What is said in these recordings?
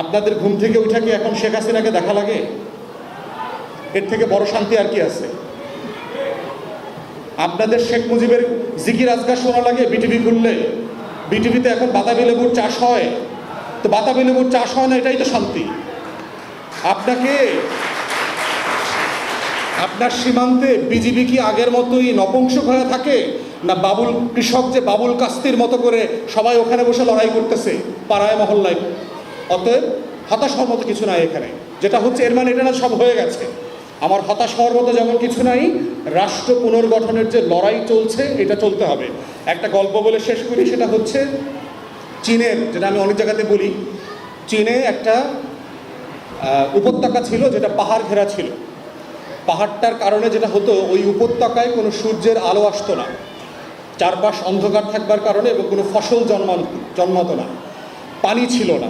আপনাদের ঘুম থেকে উঠা কি এখন শেখ হাসিনাকে দেখা লাগে? এর থেকে বড় শান্তি আর কি আছে? আপনাদের শেখ মুজিবের জিকির আজগার শোনা লাগে বিটিভি খুললে। বিটিভিতে এখন বাতাবি লেবুর চাষ হয়। তো বাতাবি লেবুর চাষ হয় না, এটাই তো শান্তি। আপনাকে আপনার সীমান্তে বিজিবি কি আগের মতোই নপুংসক হয়ে থাকে? না বাবুল কৃষক যে বাবুল কাস্তির মতো করে সবাই ওখানে বসে লড়াই করতেছে, পাড়ায় মহল্লায়? অতএব হতাশ হওয়ার মতো কিছু নাই এখানে। যেটা হচ্ছে, এর মানে এটা না সব হয়ে গেছে। আমার হতাশ হওয়ার মতো যেমন কিছু নাই, রাষ্ট্র পুনর্গঠনের যে লড়াই চলছে, এটা চলতে হবে। একটা গল্প বলে শেষ করি, সেটা হচ্ছে চীনের, যেটা আমি অনেক জায়গাতে বলি, চীনে একটা উপত্যকা ছিল যেটা পাহাড় ঘেরা ছিল। পাহাড়টার কারণে যেটা হতো, ওই উপত্যকায় কোনো সূর্যের আলো আসতো না। চারপাশ অন্ধকার থাকবার কারণে এবং কোনো ফসল জন্মান জন্মাতো না। পানি ছিল না।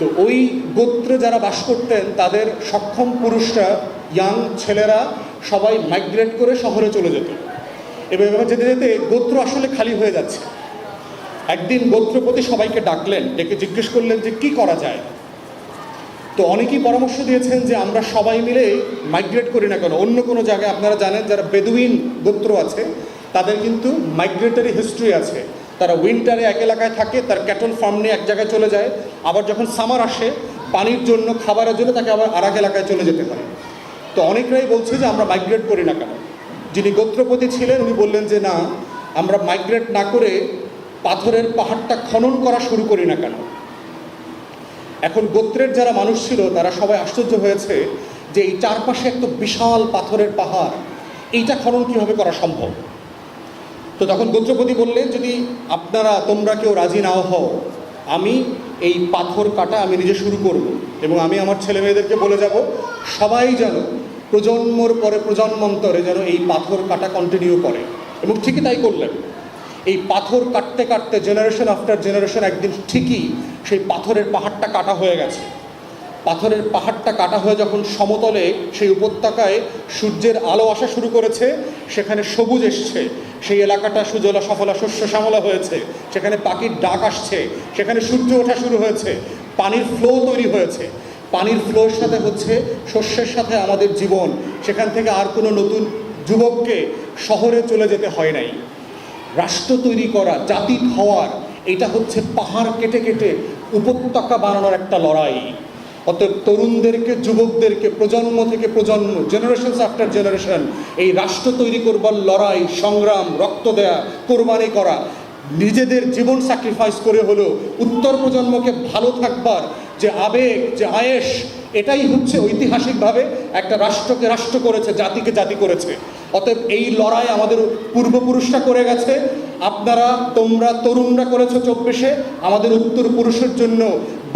তো ওই গোত্রে যারা বাস করতেন, তাদের সক্ষম পুরুষরা ইয়াং ছেলেরা সবাই মাইগ্রেট করে শহরে চলে যেত। এবং যেতে যেতে গোত্র আসলে খালি হয়ে যাচ্ছে। একদিন গোত্রপতি সবাইকে ডাকলেন, ডেকে জিজ্ঞেস করলেন যে, কি করা যায়? তো অনেকেই পরামর্শ দিয়েছেন যে, আমরা সবাই মিলে মাইগ্রেট করি না কেন? অন্য কোনো জায়গায় আপনারা জানেন, যারা বেদুইন গোত্র আছে, তাদের কিন্তু মাইগ্রেটারি হিস্ট্রি আছে। তারা উইন্টারে এক এলাকায় থাকে, তার ক্যাটল ফার্ম নিয়ে এক জায়গায় চলে যায়। আবার যখন সামার আসে, পানির জন্য, খাবারের জন্য তাকে আবার আর এলাকায় চলে যেতে হয়। তো অনেকরাই বলছে যে, আমরা মাইগ্রেট করি না কেন? যিনি গোত্রপতি ছিলেন, উনি বললেন যে, না, আমরা মাইগ্রেট না করে পাথরের পাহাড়টা খনন করা শুরু করি না কেন? এখন গোত্রের যারা মানুষ ছিল, তারা সবাই আশ্চর্য হয়েছে যে, এই চারপাশে একটা বিশাল পাথরের পাহাড়, এইটা খনন কীভাবে করা সম্ভব? তো তখন গোত্রপতি বললেন, যদি আপনারা, তোমরা কেউ রাজি নাও হও, আমি এই পাথর কাটা আমি নিজে শুরু করব এবং আমি আমার ছেলে মেয়েদেরকে বলে যাব, সবাই যেন প্রজন্মর পরে প্রজন্মান্তরে যেন এই পাথর কাটা কন্টিনিউ করে। এবং ঠিকই তাই করলেন। এই পাথর কাটতে কাটতে জেনারেশন আফটার জেনারেশন একদিন ঠিকই সেই পাথরের পাহাড়টা কাটা হয়ে গেছে। পাথরের পাহাড়টা কাটা হয়ে যখন সমতলে সেই উপত্যকায় সূর্যের আলো আসা শুরু করেছে, সেখানে সবুজ এসছে সেই এলাকাটা সুজলা সফলা শস্য শ্যামলা হয়েছে। সেখানে পাখির ডাক আসছে। সেখানে সূর্য ওঠা শুরু হয়েছে। পানির ফ্লো তৈরি হয়েছে। পানির ফ্লোর সাথে হচ্ছে শস্যের সাথে আমাদের জীবন। সেখান থেকে আর কোনো নতুন যুবককে শহরে চলে যেতে হয় নাই। রাষ্ট্র তৈরি করা, জাতি হওয়ার এটা হচ্ছে পাহাড় কেটে কেটে উপত্যকা বানানোর একটা লড়াই। অতএব তরুণদেরকে, যুবকদেরকে, প্রজন্ম থেকে প্রজন্ম জেনারেশন আফটার জেনারেশন এই রাষ্ট্র তৈরি করবার লড়াই, সংগ্রাম, রক্ত দেয়া, কোরবানি করা, নিজেদের জীবন স্যাক্রিফাইস করে হলেও উত্তর প্রজন্মকে ভালো থাকবার যে আবেগ, যে আয়েস এটাই হচ্ছে ঐতিহাসিকভাবে একটা রাষ্ট্রকে রাষ্ট্র করেছে, জাতিকে জাতি করেছে। অতএব এই লড়াই আমাদের পূর্বপুরুষরা করে গেছে। আপনারা, তোমরা, তরুণরা করেছ চব্বিশে। আমাদের উত্তর পুরুষের জন্য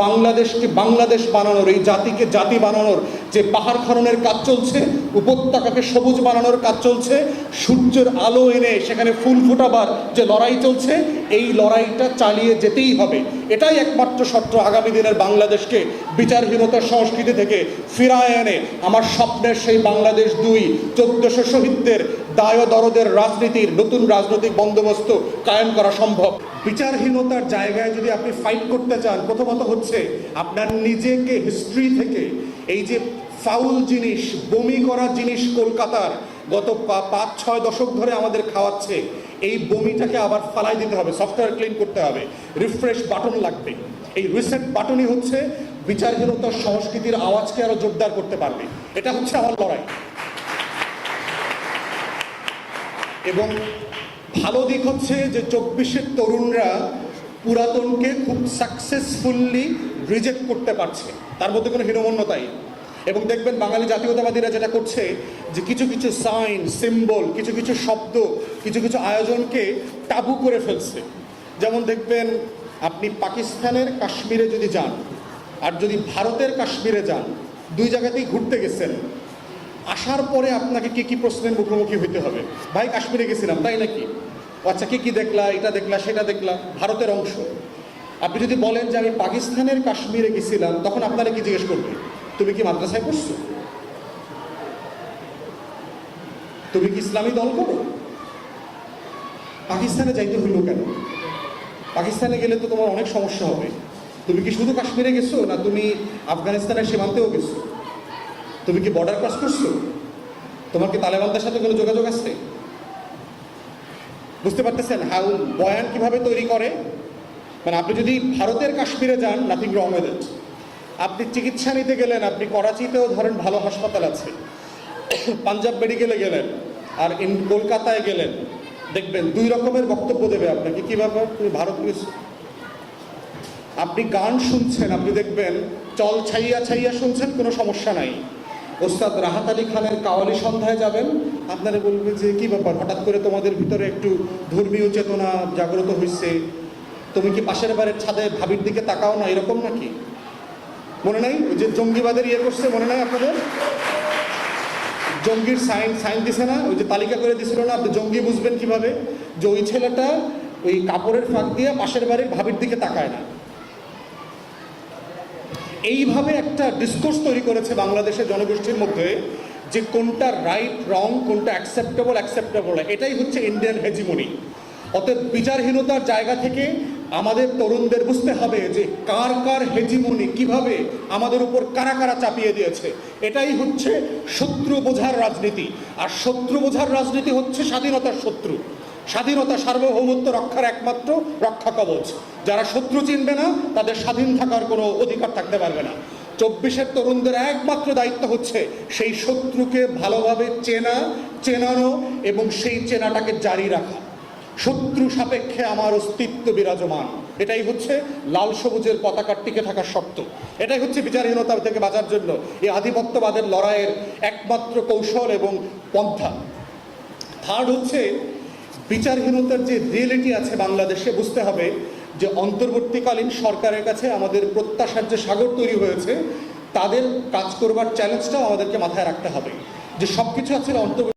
বাংলাদেশকে বাংলাদেশ বানানোর, এই জাতিকে জাতি বানানোর যে পাহাড় খননের কাজ চলছে, উপত্যকাকে সবুজ বানানোর কাজ চলছে, সূর্যের আলো এনে সেখানে ফুল ফোটাবার যে লড়াই চলছে, এই লড়াইটা চালিয়ে যেতেই হবে। এটাই একমাত্র শর্ত আগামী দিনের বাংলাদেশকে বিচারহীনতার সংস্কৃতি থেকে ফিরায় এনে। আমার স্বপ্নের সেই বাংলাদেশ দুই, চোদ্দশো শহীদদের দায় দরদের রাজনীতির নতুন রাজনৈতিক বন্দোবস্ত কায়েম করা সম্ভব। বিচারহীনতার জায়গায় যদি আপনি ফাইট করতে চান, প্রথমত হচ্ছে আপনার নিজেকে হিস্ট্রি থেকে এই যে ফাউল জিনিস, বমি করা জিনিস কলকাতার গত পাঁচ, ছয় দশক ধরে আমাদের খাওয়াচ্ছে, এই বমিটাকে আবার ফালাই দিতে হবে সফটওয়্যার ক্লিন করতে হবে রিফ্রেশ বাটন লাগবে। এই রিসেট বাটনই হচ্ছে বিচারহীনতার সংস্কৃতির আওয়াজকে আরও জোরদার করতে পারবে। এটা হচ্ছে আমার লড়াই। এবং ভালো দিক হচ্ছে যে চব্বিশের তরুণরা পুরাতনকে খুব সাকসেসফুলি রিজেক্ট করতে পারছে। তার মধ্যে কোনো হীনমন্যতাই এবং দেখবেন বাঙালি জাতীয়তাবাদীরা যেটা করছে, যে কিছু কিছু সাইন সিম্বল কিছু কিছু শব্দ, কিছু কিছু আয়োজনকে টাবু করে ফেলছে। যেমন দেখবেন আপনি পাকিস্তানের কাশ্মীরে যদি যান, আর যদি ভারতের কাশ্মীরে যান, দুই জায়গাতেই ঘুরতে গেছেন আসার পরে আপনাকে কি কি প্রশ্নের মুখোমুখি হইতে হবে? ভাই, কাশ্মীরে গেছিলাম, তাই নাকি? আচ্ছা কি কি দেখলা? এটা দেখলা, সেটা দেখলা, ভারতের অংশ। আপনি যদি বলেন যে আমি পাকিস্তানের কাশ্মীরে গেছিলাম, তখন আপনারা কি জিজ্ঞেস করবে? তুমি কি মাদ্রাসায় পড়ছো? তুমি কি ইসলামী দল করো? পাকিস্তানে যাইতে হইল কেন? পাকিস্তানে গেলে তো তোমার অনেক সমস্যা হবে। তুমি কি শুধু কাশ্মীরে গেছো, না তুমি আফগানিস্তানের সীমান্তেও গেছো? তুমি কি বর্ডার ক্রস করছ? তোমার কি তালেবানদের সাথে কোনো যোগাযোগ আছে? বুঝতে পারতেছেন হাউ বয়ান কীভাবে তৈরি করে? মানে আপনি যদি ভারতের কাশ্মীরে যান নাথিং রং আপনি চিকিৎসা নিতে গেলেন, আপনি করাচিতেও ধরেন ভালো হাসপাতাল আছে। পাঞ্জাব মেডিকেলে গেলেন, আর ইন কলকাতায় গেলেন, দেখবেন দুই রকমের বক্তব্য দেবে আপনাকে। কী ব্যাপার? তুমি ভারত আপনি গান শুনছেন, আপনি দেখবেন চল ছাইয়া ছাইয়া শুনছেন, কোনো সমস্যা নাই। ওস্তাদ রাহাত আলী খানের কাওয়ালি সন্ধ্যায় যাবেন। আপনারা বলবে যে, কি ব্যাপার? হঠাৎ করে তোমাদের ভিতরে একটু ধর্মীয় চেতনা জাগ্রত হয়েছে তুমি কি পাশের বাড়ির ছাদে ভাবির দিকে তাকাও না? এরকম নাকি? মনে নাই? ওই যে জঙ্গিবাদের ইয়ে করছে, মনে নাই আপনাদের? জঙ্গির সাইন সাইন দিছে না? ওই যে তালিকা করে দিছিল না? আপনি জঙ্গি বুঝবেন কীভাবে? যে ওই ছেলেটা ওই কাপড়ের ফাঁক দিয়ে পাশের বাড়ির ভাবির দিকে তাকায় না। এইভাবে একটা ডিসকোর্স তৈরি করেছে বাংলাদেশের জনগোষ্ঠীর মধ্যে যে কোনটা রাইট রং কোনটা অ্যাকসেপ্টেবল অ্যাকসেপ্টেবল এটাই হচ্ছে ইন্ডিয়ান হেজিমনি অতএব বিচারহীনতার জায়গা থেকে আমাদের তরুণদের বুঝতে হবে যে কার কার হেজিমনি কীভাবে আমাদের উপর কারা কারা চাপিয়ে দিয়েছে। এটাই হচ্ছে শত্রু বোঝার রাজনীতি। আর শত্রু বোঝার রাজনীতি হচ্ছে স্বাধীনতার শত্রু। স্বাধীনতা সার্বভৌমত্ব রক্ষার একমাত্র রক্ষা কবচ। যারা শত্রু চিনবে না, তাদের স্বাধীন থাকার কোনো অধিকার থাকতে পারবে না। চব্বিশের তরুণদের একমাত্র দায়িত্ব হচ্ছে সেই শত্রুকে ভালোভাবে চেনা, চেনানো এবং সেই চেনাটাকে জারি রাখা। শত্রু সাপেক্ষে আমার অস্তিত্ব বিরাজমান। এটাই হচ্ছে লাল সবুজের পতাকার টিকে থাকার শর্ত। এটাই হচ্ছে বিচারহীনতা থেকে বাঁচার জন্য এই আধিপত্যবাদের লড়াইয়ের একমাত্র কৌশল এবং পন্থা। থার্ড হচ্ছে বিচারহীনতার যে রিয়েলিটি আছে বাংলাদেশে, বুঝতে হবে যে অন্তর্বর্তীকালীন সরকারের কাছে আমাদের প্রত্যাশার যে সাগর তৈরি হয়েছে, তাদের কাজ করবার চ্যালেঞ্জটাও আমাদেরকে মাথায় রাখতে হবে। যে সব কিছু আছে অন্তর্বর্তী